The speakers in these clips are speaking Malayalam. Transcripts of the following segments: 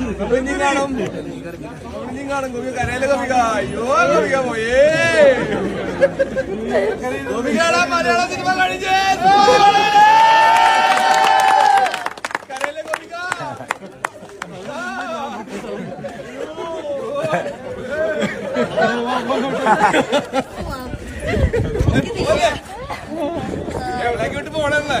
കാണും കാണും ഗോപിക കരയിലെ ഗോപിക അയ്യോ ഗോപിക പോയേ ഗോപികടാ മലയാള സിനിമ കഴിച്ചേ കരയിലെ ഗോപിക എവിടേക്ക് വിട്ട് പോണല്ലേ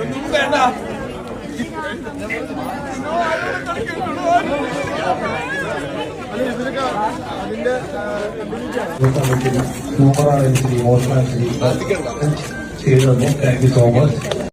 ഒന്നും വേണ്ട. സൂപ്പറാണ് ഇമോഷണൽ ചെയ്തു താങ്ക് യു സോ മച്ച്